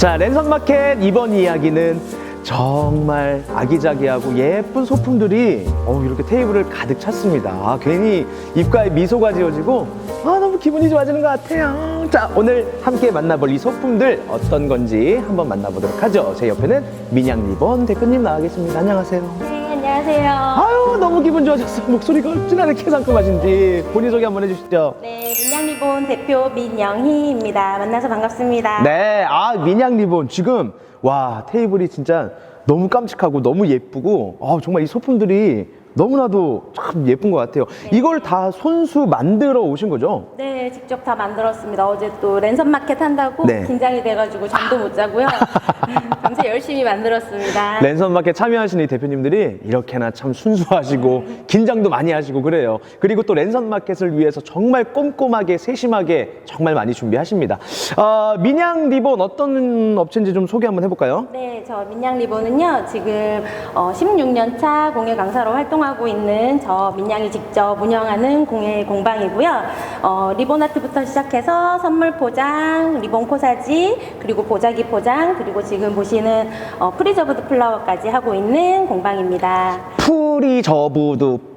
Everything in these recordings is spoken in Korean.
자, 랜선마켓 이번 이야기는 정말 아기자기하고 예쁜 소품들이 어, 이렇게 테이블을 가득 찼습니다. 아, 괜히 입가에 미소가 지어지고 아, 너무 기분이 좋아지는 것 같아요. 자, 오늘 함께 만나볼 이 소품들 어떤 건지 한번 만나보도록 하죠. 제 옆에는 민양 리본 대표님 나와 계십니다. 안녕하세요. 네, 안녕하세요. 아유, 너무 기분 좋아졌어. 목소리가 어찌나 이렇게 상큼하신지 본인 소개 한번 해주시죠. 네, 민양리본 대표 민영희입니다. 만나서 반갑습니다. 네, 아 민양 리본 지금 와 테이블이 진짜 너무 깜찍하고 너무 예쁘고 아, 정말 이 소품들이 너무나도 참 예쁜 것 같아요. 이걸 다 손수 만들어 오신 거죠? 네, 직접 다 만들었습니다. 어제 또 랜선 마켓 한다고 네. 긴장이 돼가지고 잠도 못 자고요. 밤새 열심히 만들었습니다. 랜선 마켓 참여하시는 이 대표님들이 이렇게나 참 순수하시고 긴장도 많이 하시고 그래요. 그리고 또 랜선 마켓을 위해서 정말 꼼꼼하게 세심하게 정말 많이 준비하십니다. 아, 민양 리본 어떤 업체인지 좀 소개 한번 해볼까요? 네, 저 민양 리본은요, 지금 어, 16년 차 공예 강사로 활동 하고 있는 저 민양이 직접 운영하는 공예 공방이고요. 어, 리본 아트부터 시작해서 선물 포장, 리본 코사지, 그리고 보자기 포장, 그리고 지금 보시는 어, 프리저브드 플라워까지 하고 있는 공방입니다. 프리저브드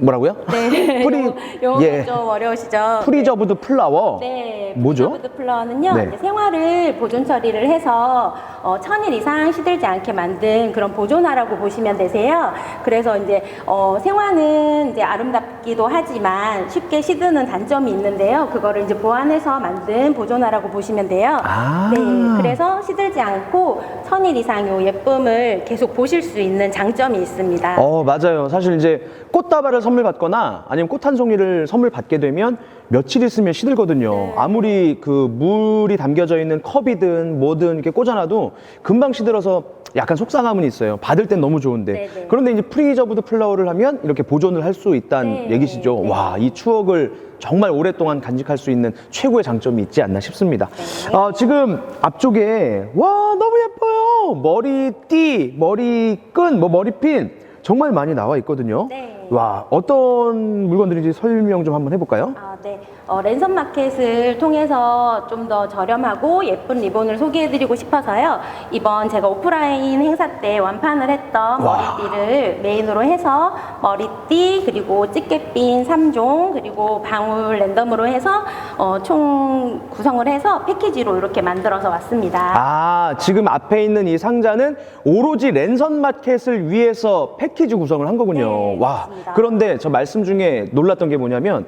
뭐라고요? 네, 프리 용어가 예. 좀 어려우시죠? 프리저브드 플라워. 네, 뭐죠? 프리저브드 플라워는요. 네. 이제 생화를 보존 처리를 해서 어, 천일 이상 시들지 않게 만든 그런 보존화라고 보시면 되세요. 그래서 이제 어, 생화는 이제 아름답기도 하지만 쉽게 시드는 단점이 있는데요. 그거를 이제 보완해서 만든 보존화라고 보시면 돼요. 아. 네, 그래서 시들지 않고 천일 이상 요 예쁨을 계속 보실 수 있는 장점이 있습니다. 어 맞아요. 사실 이제 꽃다발을 선물 받거나 아니면 꽃 한 송이를 선물 받게 되면 며칠 있으면 시들거든요. 네. 아무리 그 물이 담겨져 있는 컵이든 뭐든 이렇게 꽂아놔도 금방 시들어서 약간 속상함은 있어요. 받을 땐 너무 좋은데. 네, 네. 그런데 이제 프리저브드 플라워를 하면 이렇게 보존을 할 수 있다는 네, 얘기시죠. 네. 와, 이 추억을 정말 오랫동안 간직할 수 있는 최고의 장점이 있지 않나 싶습니다. 네. 어, 지금 앞쪽에 와 너무 예뻐요. 머리띠, 머리끈, 뭐 머리핀 정말 많이 나와 있거든요. 네. 와 어떤 물건들인지 설명 좀 한번 해볼까요? 아, 네. 어, 랜선 마켓을 통해서 좀 더 저렴하고 예쁜 리본을 소개해드리고 싶어서요. 이번 제가 오프라인 행사 때 완판을 했던 와. 머리띠를 메인으로 해서 머리띠 그리고 찌개핀 3종 그리고 방울 랜덤으로 해서 어, 총 구성을 해서 패키지로 이렇게 만들어서 왔습니다. 아 지금 앞에 있는 이 상자는 오로지 랜선 마켓을 위해서 패키지 구성을 한 거군요. 네, 와 맞습니다. 그런데 저 말씀 중에 놀랐던 게 뭐냐면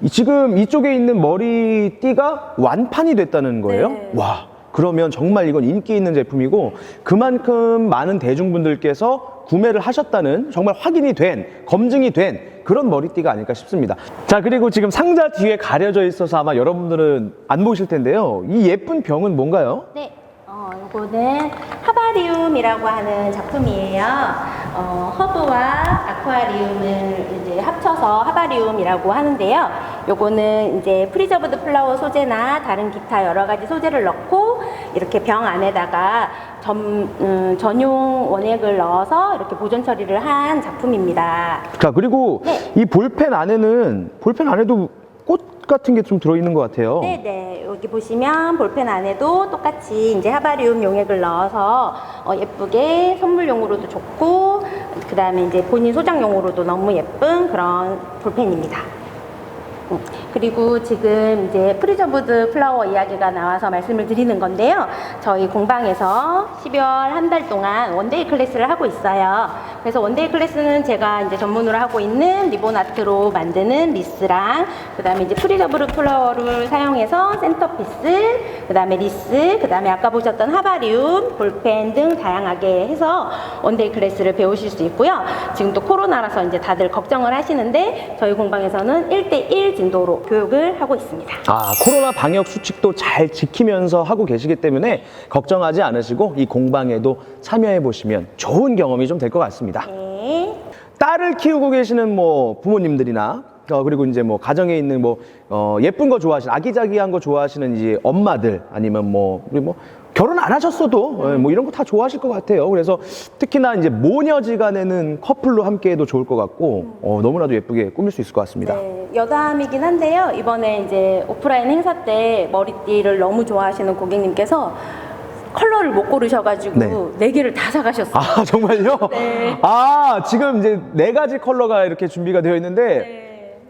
이 지금 이쪽에 있는 머리띠가 완판이 됐다는 거예요. 네. 와 그러면 정말 이건 인기 있는 제품이고 그만큼 많은 대중분들께서 구매를 하셨다는 정말 확인이 된 검증이 된 그런 머리띠가 아닐까 싶습니다. 자 그리고 지금 상자 뒤에 가려져 있어서 아마 여러분들은 안 보실 텐데요. 이 예쁜 병은 뭔가요? 네, 어, 이거는 하바리움이라고 하는 작품이에요. 어, 허브와 아쿠아리움을 이제 합쳐서 하바리움이라고 하는데요. 요거는 이제 프리저브드 플라워 소재나 다른 기타 여러 가지 소재를 넣고 이렇게 병 안에다가 전, 음, 전용 원액을 넣어서 이렇게 보존 처리를 한 작품입니다. 자 그리고 네. 이 볼펜 안에는 볼펜 안에도 꽃 같은 게 좀 들어있는 것 같아요. 네네 여기 보시면 볼펜 안에도 똑같이 이제 하바리움 용액을 넣어서 어, 예쁘게 선물용으로도 좋고 그 다음에 이제 본인 소장용으로도 너무 예쁜 그런 볼펜입니다. 음, 그리고 지금 이제 프리저브드 플라워 이야기가 나와서 말씀을 드리는 건데요. 저희 공방에서 12월 한 달 동안 원데이 클래스를 하고 있어요. 그래서 원데이 클래스는 제가 이제 전문으로 하고 있는 리본 아트로 만드는 리스랑 그다음에 이제 프리저브드 플라워를 사용해서 센터피스, 그다음에 리스, 그다음에 아까 보셨던 하바리움, 볼펜 등 다양하게 해서 원데이 클래스를 배우실 수 있고요. 지금 또 코로나라서 이제 다들 걱정을 하시는데 저희 공방에서는 1대1 진도로 교육을 하고 있습니다. 아 코로나 방역 수칙도 잘 지키면서 하고 계시기 때문에 걱정하지 않으시고 이 공방에도 참여해 보시면 좋은 경험이 좀 될 것 같습니다. 네. 딸을 키우고 계시는 뭐 부모님들이나 어, 그리고 이제 뭐 가정에 있는 뭐 어, 예쁜 거 좋아하시는 아기자기한 거 좋아하시는 이제 엄마들 아니면 뭐 우리 뭐 결혼 안 하셨어도 예, 뭐 이런 거 다 좋아하실 것 같아요. 그래서 특히나 이제 모녀지간에는 커플로 함께해도 좋을 것 같고 어, 너무나도 예쁘게 꾸밀 수 있을 것 같습니다. 네, 여담이긴 한데요. 이번에 이제 오프라인 행사 때 머리띠를 너무 좋아하시는 고객님께서 컬러를 못 고르셔가지고 네. 네 개를 다 사가셨어요. 아 정말요? 네. 아 지금 이제 네 가지 컬러가 이렇게 준비가 되어 있는데 네.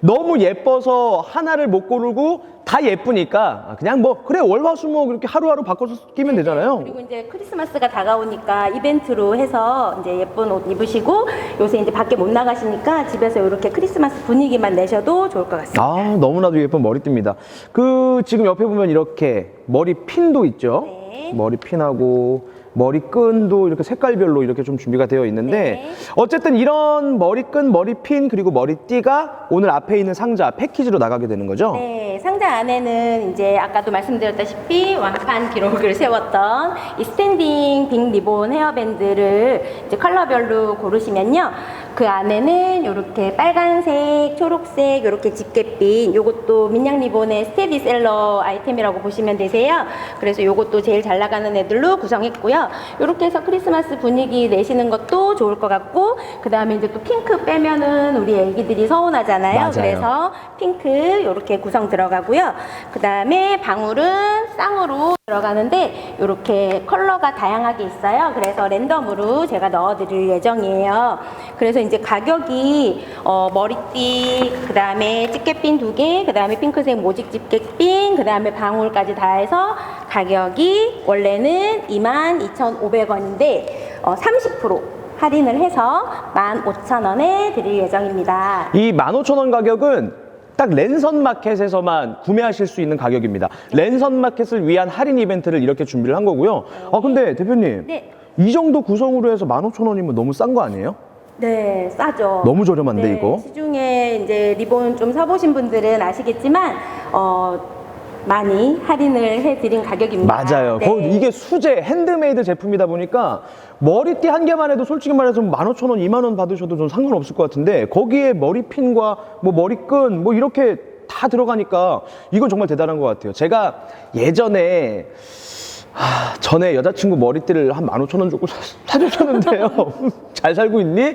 너무 예뻐서 하나를 못 고르고 다 예쁘니까 그냥 뭐 그래 월화수목 이렇게 하루하루 바꿔서 끼면 되잖아요. 그리고 이제 크리스마스가 다가오니까 이벤트로 해서 이제 예쁜 옷 입으시고 요새 이제 밖에 못 나가시니까 집에서 이렇게 크리스마스 분위기만 내셔도 좋을 것 같습니다. 아 너무나도 예쁜 머리띠입니다. 그 지금 옆에 보면 이렇게 머리 핀도 있죠. 네. 머리 핀하고 머리끈도 이렇게 색깔별로 이렇게 좀 준비가 되어 있는데 네. 어쨌든 이런 머리끈, 머리핀 그리고 머리띠가 오늘 앞에 있는 상자 패키지로 나가게 되는 거죠. 네, 상자 안에는 이제 아까도 말씀드렸다시피 완판 기록을 세웠던 이 스탠딩 빅 리본 헤어밴드를 이제 컬러별로 고르시면요. 그 안에는 이렇게 빨간색, 초록색, 이렇게 집게핀, 요것도 민양 리본의 스테디셀러 아이템이라고 보시면 되세요. 그래서 요것도 제일 잘 나가는 애들로 구성했고요. 이렇게 해서 크리스마스 분위기 내시는 것도 좋을 것 같고, 그 다음에 이제 또 핑크 빼면은 우리 애기들이 서운하잖아요. 맞아요. 그래서 핑크 이렇게 구성 들어가고요. 그 다음에 방울은 쌍으로 들어가는데 이렇게 컬러가 다양하게 있어요. 그래서 랜덤으로 제가 넣어드릴 예정이에요. 그래서 이제 가격이 어, 머리띠, 그 다음에 집게핀 두 개, 그 다음에 핑크색 모직 집게핀, 그 다음에 방울까지 다 해서 가격이 원래는 22,500원인데 어, 30% 할인을 해서 15,000원에 드릴 예정입니다. 이 15,000원 가격은 딱 랜선 마켓에서만 구매하실 수 있는 가격입니다. 랜선 마켓을 위한 할인 이벤트를 이렇게 준비를 한 거고요. 아 근데 대표님 네. 이 정도 구성으로 해서 15,000원이면 너무 싼 거 아니에요? 네, 싸죠. 너무 저렴한데, 이거? 시중에 이제 리본 좀 사보신 분들은 아시겠지만, 어, 많이 할인을 해드린 가격입니다. 맞아요. 네. 거- 이게 수제 핸드메이드 제품이다 보니까 머리띠 한 개만 해도 솔직히 말해서 15,000원, 2만 원 받으셔도 좀 상관없을 것 같은데 거기에 머리핀과 뭐 머리끈 뭐 이렇게 다 들어가니까 이건 정말 대단한 것 같아요. 제가 예전에 하, 전에 여자친구 머리띠를 한 15,000원 주고 사- 사줬었는데요. 잘 살고 있니?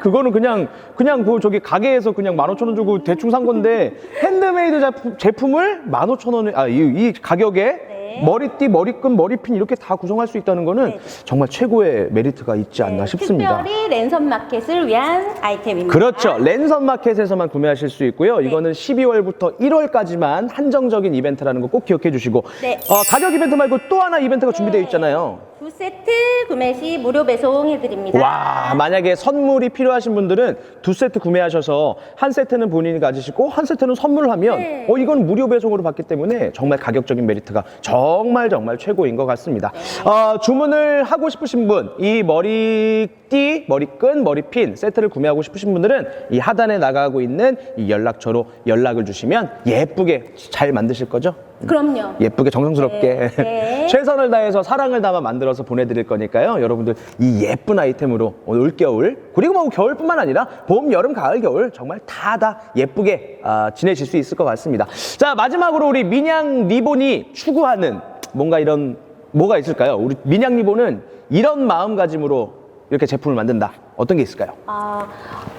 그거는 그냥, 그냥 그 저기 가게에서 그냥 15,000원 주고 대충 산 건데 핸드메이드 제품, 제품을 15,000원에, 아, 이, 이 가격에 네. 머리띠, 머리끈, 머리핀 이렇게 다 구성할 수 있다는 거는 네. 정말 최고의 메리트가 있지 않나 네, 싶습니다. 특별히 랜선 마켓을 위한 아이템입니다. 그렇죠. 랜선 마켓에서만 구매하실 수 있고요. 네. 이거는 12월부터 1월까지만 한정적인 이벤트라는 거 꼭 기억해 주시고 네. 어, 가격 이벤트 말고 또 하나 이벤트가 준비되어 있잖아요. 두 세트 구매 시 무료 배송해드립니다. 와, 만약에 선물이 필요하신 분들은 두 세트 구매하셔서 한 세트는 본인이 가지시고 한 세트는 선물을 하면 네. 어 이건 무료 배송으로 받기 때문에 정말 가격적인 메리트가 정말 정말 최고인 것 같습니다. 어, 주문을 하고 싶으신 분, 이 머리띠, 머리끈, 머리핀 세트를 구매하고 싶으신 분들은 이 하단에 나가고 있는 이 연락처로 연락을 주시면 예쁘게 잘 만드실 거죠? 그럼요. 예쁘게 정성스럽게 네, 네. 최선을 다해서 사랑을 담아 만들어서 보내드릴 거니까요. 여러분들 이 예쁜 아이템으로 오늘 올겨울 그리고 뭐 겨울뿐만 아니라 봄, 여름, 가을, 겨울 정말 다다 예쁘게 아, 지내실 수 있을 것 같습니다. 자 마지막으로 우리 민양 리본이 추구하는 뭔가 이런 뭐가 있을까요? 우리 민양 리본은 이런 마음가짐으로 이렇게 제품을 만든다. 어떤 게 있을까요? 아,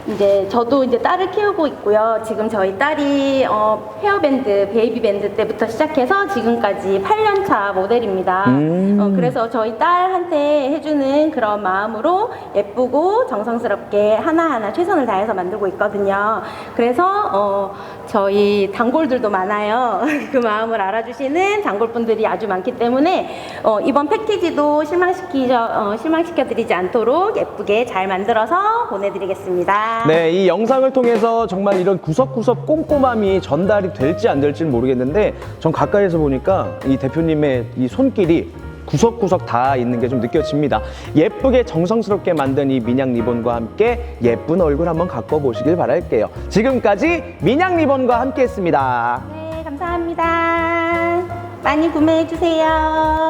이제 저도 이제 딸을 키우고 있고요. 지금 저희 딸이 어, 헤어밴드, 베이비밴드 때부터 시작해서 지금까지 8년차 모델입니다. 음. 어, 그래서 저희 딸한테 해주는 그런 마음으로 예쁘고 정성스럽게 하나하나 최선을 다해서 만들고 있거든요. 그래서 어, 저희 단골들도 많아요. 그 마음을 알아주시는 단골분들이 아주 많기 때문에 어, 이번 패키지도 실망시키죠, 어, 실망시켜드리지 않도록 예쁘게 잘 만들어 서 보내드리겠습니다. 네, 이 영상을 통해서 정말 이런 구석구석 꼼꼼함이 전달이 될지 안 될지는 모르겠는데 전 가까이서 보니까 이 대표님의 이 손길이 구석구석 다 있는 게 좀 느껴집니다. 예쁘게 정성스럽게 만든 이 민양 리본과 함께 예쁜 얼굴 한번 갖고 보시길 바랄게요. 지금까지 민양 리본과 함께 했습니다. 네, 감사합니다. 많이 구매해주세요.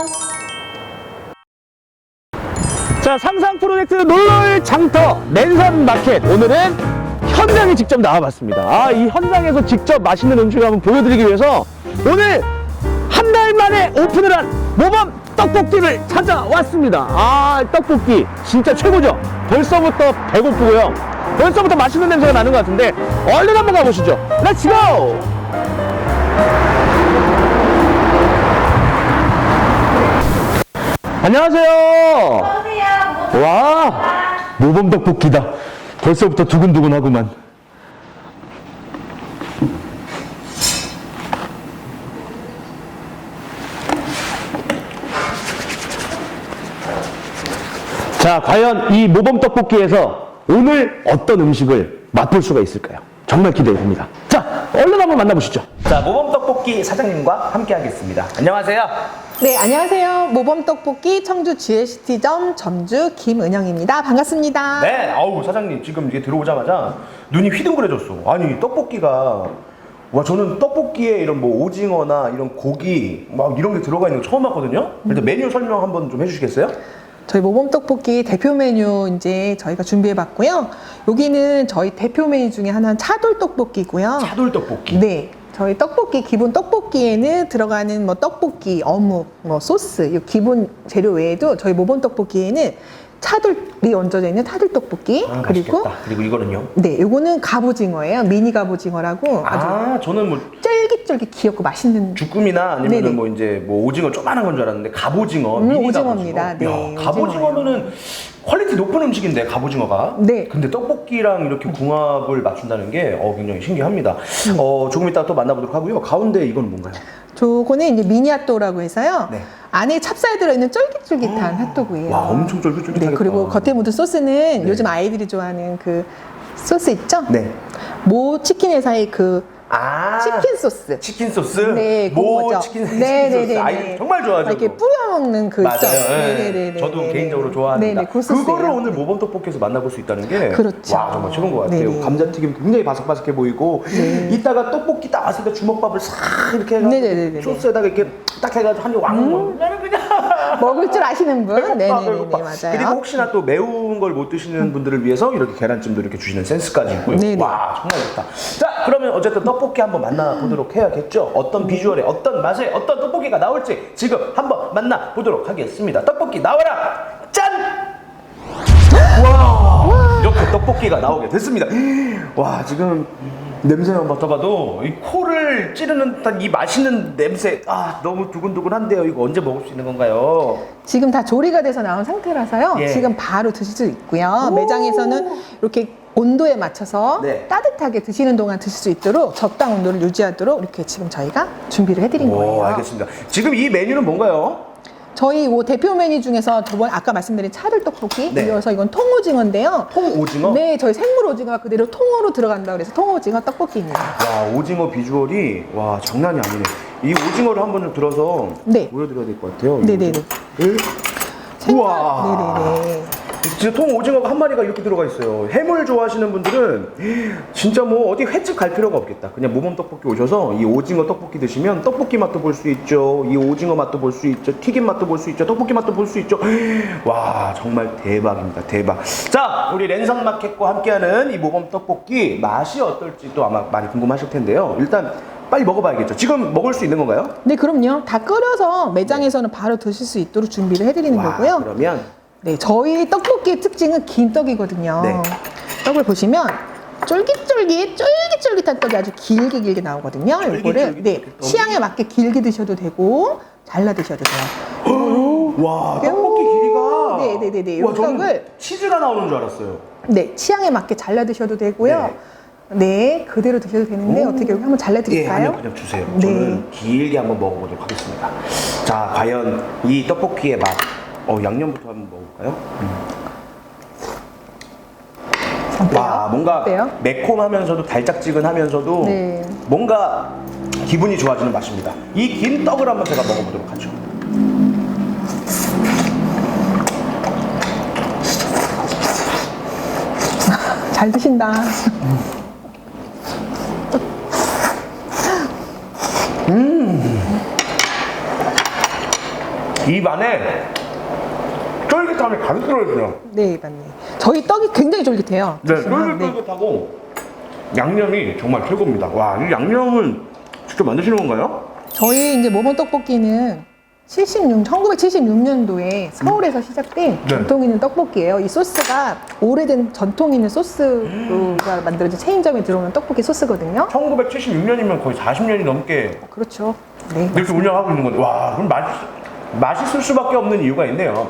자, 상상 프로젝트 놀러의 장터 랜선 마켓. 오늘은 현장에 직접 나와봤습니다. 아, 이 현장에서 직접 맛있는 음식을 한번 보여드리기 위해서 오늘 한 달 만에 오픈을 한 모범 떡볶이를 찾아왔습니다. 아, 떡볶이 진짜 최고죠? 벌써부터 배고프고요. 벌써부터 맛있는 냄새가 나는 것 같은데 얼른 한번 가보시죠. 렛츠 고! 안녕하세요. 와, 모범 떡볶이다. 벌써부터 두근두근하구만. 자, 과연 이 모범 떡볶이에서 오늘 어떤 음식을 맛볼 수가 있을까요? 정말 기대됩니다. 자, 얼른 한번 만나보시죠. 자, 모범 떡볶이 사장님과 함께 하겠습니다. 안녕하세요. 네, 안녕하세요. 모범 떡볶이 청주 GST점 점주 김은영입니다. 반갑습니다. 네, 아우 사장님 지금 이게 들어오자마자 눈이 휘둥그레졌어. 아니 떡볶이가 와 저는 떡볶이에 이런 뭐 오징어나 이런 고기 막 이런 게 들어가 있는 거 처음 봤거든요. 일단 메뉴 설명 한번 좀 해주시겠어요? 저희 모범 떡볶이 대표 메뉴 이제 저희가 준비해 봤고요. 여기는 저희 대표 메뉴 중에 하나는 차돌 떡볶이고요. 차돌 떡볶이. 네. 저희 떡볶이 기본 떡볶이에는 들어가는 뭐 떡볶이, 어묵, 뭐 소스 이 기본 재료 외에도 저희 모범 떡볶이에는 차돌이 얹어져 있는 차돌 떡볶이 아, 그리고 맛있겠다. 그리고 이거는요? 네, 요거는 갑오징어예요. 미니 갑오징어라고 아주 아 저는 뭐 쫄깃쫄깃 귀엽고 맛있는 주꾸미나 아니면 네네. 뭐 이제 뭐 오징어 조그만한 건 줄 알았는데 갑오징어. 음, 미니 오징어입니다. 갑오징어. 네, 야, 갑오징어면은 퀄리티 높은 음식인데 갑오징어가. 네. 근데 떡볶이랑 이렇게 궁합을 맞춘다는 게 어, 굉장히 신기합니다. 어, 조금 이따 또 만나보도록 하고요. 가운데 이건 뭔가요? 저거는 이제 미니 핫도그라고 해서요. 네. 안에 찹쌀 들어있는 쫄깃쫄깃한 핫도그예요. 와 엄청 쫄깃쫄깃하겠다. 네, 그리고 겉에 묻은 소스는 요즘 아이들이 좋아하는 그 소스 있죠? 네. 모 치킨 회사의 그 아 치킨 소스. 치킨 소스. 네, 모 그거죠. 치킨, 치킨 네, 네, 소스. 네, 아이들 네. 정말 좋아하죠. 이렇게 그거. 뿌려 먹는 그 맞아요. 있죠? 예. 네, 네, 네, 네, 저도 네, 개인적으로 네. 좋아합니다. 네, 네, 그 소스예요. 그거를 오늘 모범 떡볶이에서 만나볼 수 있다는 게 그렇죠. 와 정말 최고인 것 같아요. 네. 감자튀김 굉장히 바삭바삭해 보이고 네. 이따가 떡볶이 딱 왔을 때 주먹밥을 싹 이렇게 해가지고 네, 네, 네, 네. 소스에다가 이렇게 딱 해가지고 한입 왕 먹으면 그냥 먹을 줄 아시는 분? 네네네. 맞아요. 그리고 혹시나 또 매운 걸 못 드시는 분들을 위해서 이렇게 계란찜도 이렇게 주시는 센스까지 있고요. 네네. 와 정말 좋다. 자 그러면 어쨌든 떡볶이 한번 만나보도록 해야겠죠. 어떤 비주얼에 어떤 맛에 어떤 떡볶이가 나올지 지금 한번 만나보도록 하겠습니다. 떡볶이 나와라 짠. 와 이렇게 떡볶이가 나오게 됐습니다. 와 지금 냄새만 맡아봐도 이 코를 찌르는 듯한 이 맛있는 냄새 아 너무 두근두근한데요. 이거 언제 먹을 수 있는 건가요? 지금 다 조리가 돼서 나온 상태라서요. 예. 지금 바로 드실 수 있고요. 오. 매장에서는 이렇게 온도에 맞춰서 네. 따뜻하게 드시는 동안 드실 수 있도록 적당 온도를 유지하도록 이렇게 지금 저희가 준비를 해드린 거예요. 오, 알겠습니다. 지금 이 메뉴는 뭔가요? 저희 이 대표 메뉴 중에서 저번 아까 말씀드린 차돌 떡볶이 네. 이어서 이건 통오징어인데요. 통오징어? 네, 저희 생물 오징어가 그대로 통으로 들어간다 그래서 통오징어 떡볶이입니다. 와, 오징어 비주얼이 와, 장난이 아니네. 이 오징어를 한번 좀 들어서 네. 보여드려야 될 것 같아요. 네네네. 네. 생물- 우와. 네네네. 진짜 통 오징어가 한 마리가 이렇게 들어가 있어요. 해물 좋아하시는 분들은 진짜 뭐 어디 횟집 갈 필요가 없겠다. 그냥 모범 떡볶이 오셔서 이 오징어 떡볶이 드시면 떡볶이 맛도 볼 수 있죠. 이 오징어 맛도 볼 수 있죠. 튀김 맛도 볼 수 있죠. 떡볶이 맛도 볼 수 있죠. 와 정말 대박입니다. 대박. 자 우리 랜선 마켓과 함께하는 이 모범 떡볶이 맛이 어떨지 또 아마 많이 궁금하실 텐데요. 일단 빨리 먹어봐야겠죠. 지금 먹을 수 있는 건가요? 네, 그럼요. 다 끓여서 매장에서는 바로 드실 수 있도록 준비를 해드리는 와, 거고요. 그러면 네, 저희 떡볶이의 특징은 긴 떡이거든요. 네. 떡을 보시면 쫄깃쫄깃, 쫄깃쫄깃한 떡이 아주 길게 길게 나오거든요. 이거를 네? 취향에 맞게 길게 드셔도 되고 잘라 드셔도 돼요. 와 떡볶이 길이가 네, 네, 네, 네. 와, 요 저는 떡을- 치즈가 나오는 줄 알았어요. 네, 취향에 맞게 잘라 드셔도 되고요. 네, 그대로 드셔도 되는데 오. 어떻게 여기 한번 잘라 예, 드릴까요? 한번 그냥 주세요. 네. 저는 길게 한번 먹어보도록 하겠습니다. 자, 과연 이 떡볶이의 맛. 어, 양념부터 한번 먹어볼까요? 어때요? 와, 뭔가 어때요? 매콤하면서도 달짝지근하면서도 네. 뭔가 기분이 좋아지는 맛입니다. 이 긴 떡을 한번 제가 먹어보도록 하죠. 잘 드신다. 입 안에 쫄깃함이 가득 들어있어요. 네, 맞네. 저희 떡이 굉장히 쫄깃해요. 네. 네. 쫄깃쫄깃하고 양념이 정말 최고입니다. 와, 이 양념은 직접 만드시는 건가요? 저희 이제 모범 떡볶이는 76, 1976년도에 서울에서 시작된 네. 전통 있는 떡볶이에요. 이 소스가 오래된 전통 있는 소스가 만들어진 체인점에 들어오는 떡볶이 소스거든요. 1976년이면 거의 40년이 넘게 그렇죠. 네. 이렇게 운영하고 있는 건데 와 그럼 맛 맛있을 수밖에 없는 이유가 있네요.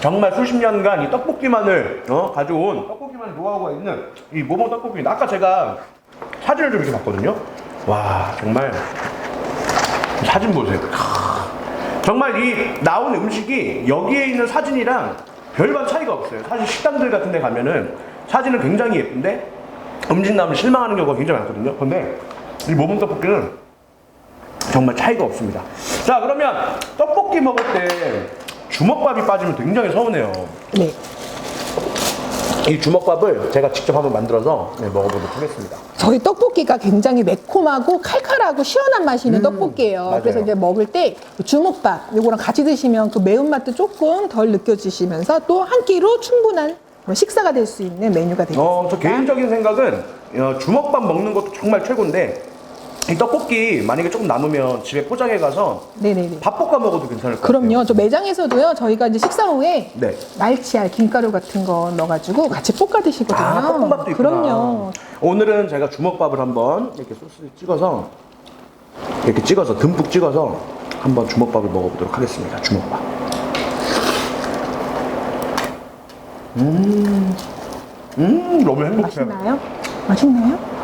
정말 수십 년간 이 떡볶이만을 어, 가져온 떡볶이만의 노하우가 있는 이 모모 떡볶이입니다. 아까 제가 사진을 좀 이렇게 봤거든요. 와 정말 사진 보세요. 캬. 정말 이 나온 음식이 여기에 있는 사진이랑 별반 차이가 없어요. 사실 식당들 같은 데 가면은 사진은 굉장히 예쁜데 음식 나오면 실망하는 경우가 굉장히 많거든요. 근데 이 모범 떡볶이는 정말 차이가 없습니다. 자, 그러면 떡볶이 먹을 때 주먹밥이 빠지면 굉장히 서운해요. 네. 이 주먹밥을 제가 직접 한번 만들어서 네, 먹어보도록 하겠습니다. 저희 떡볶이가 굉장히 매콤하고 칼칼하고 시원한 맛이 있는 떡볶이에요. 맞아요. 그래서 이제 먹을 때 주먹밥 요거랑 같이 드시면 그 매운맛도 조금 덜 느껴지시면서 또 한 끼로 충분한 식사가 될 수 있는 메뉴가 되겠습니다. 어, 저 개인적인 생각은 어, 주먹밥 먹는 것도 정말 최고인데 이 떡볶이 만약에 조금 남으면 집에 포장해 가서 네네네. 밥 볶아 먹어도 괜찮을 것 같아요. 그럼요. 저 매장에서도요. 저희가 이제 식사 후에 네. 날치알, 김가루 같은 거 넣어가지고 같이 볶아 드시거든요. 아, 볶음밥도 있구나. 그럼요. 오늘은 제가 주먹밥을 한번 이렇게 소스를 찍어서 이렇게 찍어서 듬뿍 찍어서 한번 주먹밥을 먹어보도록 하겠습니다. 주먹밥. 음, 음, 너무 행복해요. 맛있나요? 맛있나요?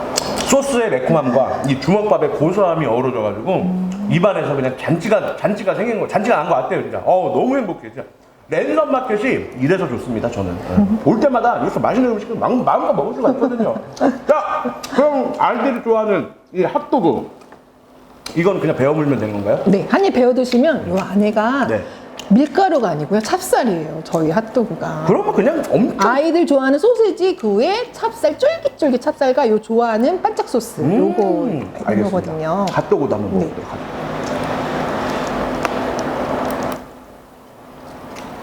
소스의 매콤함과 이 주먹밥의 고소함이 어우러져가지고 입안에서 그냥 잔치가 잔치가 생긴 거 잔치가 난것 같아요 진짜. 어 너무 행복해 진짜. 랜선 마켓이 이래서 좋습니다 저는. 예. 올 때마다 여기서 맛있는 음식을 마음, 마음껏 먹을 수가 있거든요. 자 그럼 아이들이 좋아하는 이 핫도그 이건 그냥 베어 물면 되는 건가요? 네. 한입 베어 드시면 요 안에가 네. 밀가루가 아니고요. 찹쌀이에요. 저희 핫도그가. 그러면 그냥 엄청 아이들 좋아하는 소세지 그 위에 찹쌀 쫄깃쫄깃 찹쌀과 요 좋아하는 반짝 소스 음, 요거 알겠습니다. 거거든요. 핫도그도 한번 네. 먹어보도록 하죠.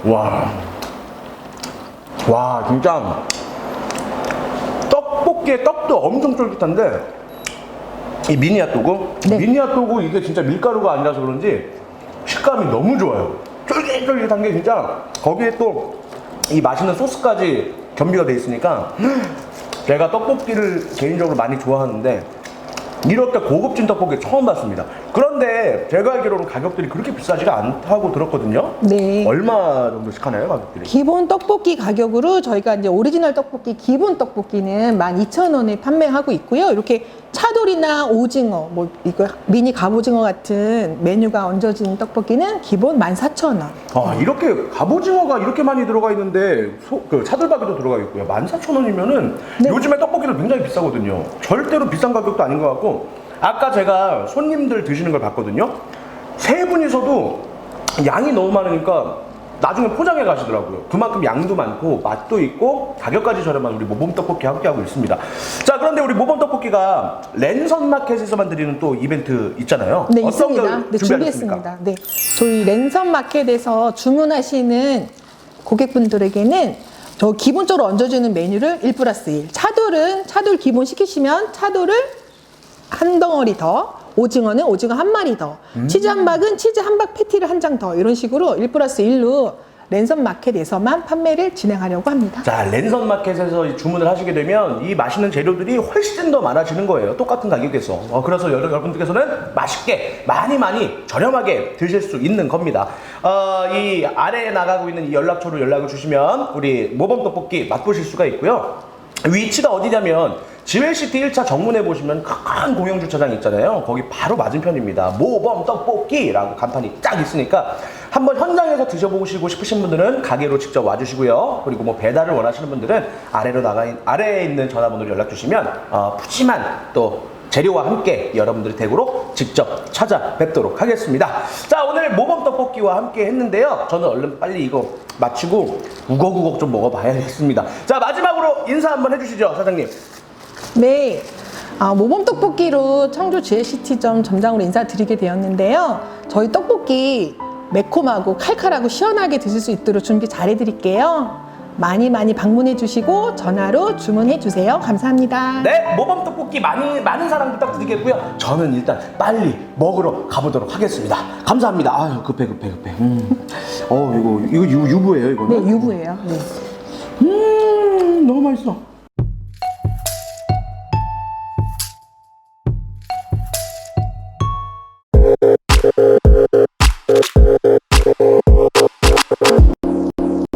와, 와 진짜 떡볶이의 떡도 엄청 쫄깃한데 이 미니 핫도그, 네. 미니 핫도그 이게 진짜 밀가루가 아니라서 그런지 식감이 너무 좋아요. 쫄깃쫄깃한 게 진짜 거기에 또 이 맛있는 소스까지 겸비가 돼 있으니까 제가 떡볶이를 개인적으로 많이 좋아하는데 이렇게 고급진 떡볶이 처음 봤습니다. 그런데 제가 알기로는 가격들이 그렇게 비싸지가 않다고 들었거든요. 네. 얼마 정도씩 하나요, 가격들이? 기본 떡볶이 가격으로 저희가 이제 오리지널 떡볶이 기본 떡볶이는 12,000원에 판매하고 있고요. 이렇게 차돌이나 오징어, 뭐 이거 미니 갑오징어 같은 메뉴가 얹어진 떡볶이는 기본 14,000원. 아, 이렇게 갑오징어가 이렇게 많이 들어가 있는데 소, 그 차돌박이도 들어가 있고요. 14,000원이면은 네. 요즘에 떡볶이는 굉장히 비싸거든요. 절대로 비싼 가격도 아닌 것 같고 아까 제가 손님들 드시는 걸 봤거든요. 세 분이서도 양이 너무 많으니까 나중에 포장해 가시더라고요. 그만큼 양도 많고 맛도 있고 가격까지 저렴한 우리 모범 떡볶이 함께하고 있습니다. 자, 그런데 우리 모범 떡볶이가 랜선 마켓에서만 드리는 또 이벤트 있잖아요. 네, 어떤 있습니다. 걸 네? 준비했습니다. 네. 저희 랜선 마켓에서 주문하시는 고객분들에게는 저 기본적으로 얹어주는 메뉴를 1 플러스 1. 차돌은 차돌 기본 시키시면 차돌을 한 덩어리 더, 오징어는 오징어 한 마리 더, 음. 치즈 한박은 치즈 한박 패티를 한 장 더, 이런 식으로 1 플러스 1로 랜선 마켓에서만 판매를 진행하려고 합니다. 자, 랜선 마켓에서 이 주문을 하시게 되면 이 맛있는 재료들이 훨씬 더 많아지는 거예요. 똑같은 가격에서. 어, 그래서 여러- 여러분들께서는 맛있게, 많이 많이 저렴하게 드실 수 있는 겁니다. 어, 이 아래에 나가고 있는 이 연락처로 연락을 주시면 우리 모범 떡볶이 맛보실 수가 있고요. 위치가 어디냐면 지웰시티 1차 정문에 보시면 큰 공영 주차장 있잖아요. 거기 바로 맞은편입니다. 모범 떡볶이라고 간판이 쫙 있으니까 한번 현장에서 드셔보시고 싶으신 분들은 가게로 직접 와주시고요. 그리고 뭐 배달을 원하시는 분들은 아래로 나가 있- 아래에 있는 전화번호로 연락 주시면 어, 푸짐한 또 재료와 함께 여러분들의 댁으로 직접 찾아뵙도록 하겠습니다. 자, 오늘 모범 떡볶이와 함께 했는데요. 저는 얼른 빨리 이거 마치고 우걱우걱 좀 먹어봐야겠습니다. 자, 마지막으로 인사 한번 해주시죠, 사장님. 네. 아, 모범 떡볶이로 청주 GLCT점 점장으로 인사드리게 되었는데요. 저희 떡볶이 매콤하고 칼칼하고 시원하게 드실 수 있도록 준비 잘 해드릴게요. 많이 많이 방문해 주시고 전화로 주문해 주세요. 감사합니다. 네, 모범 떡볶이 많이 많은 사랑 부탁드리겠고요. 저는 일단 빨리 먹으러 가보도록 하겠습니다. 감사합니다. 아유 급해 급해 급해. 음. 어 이거 이거 유, 유부예요 네, 이거는. 유부예요. 네. 음 너무 맛있어.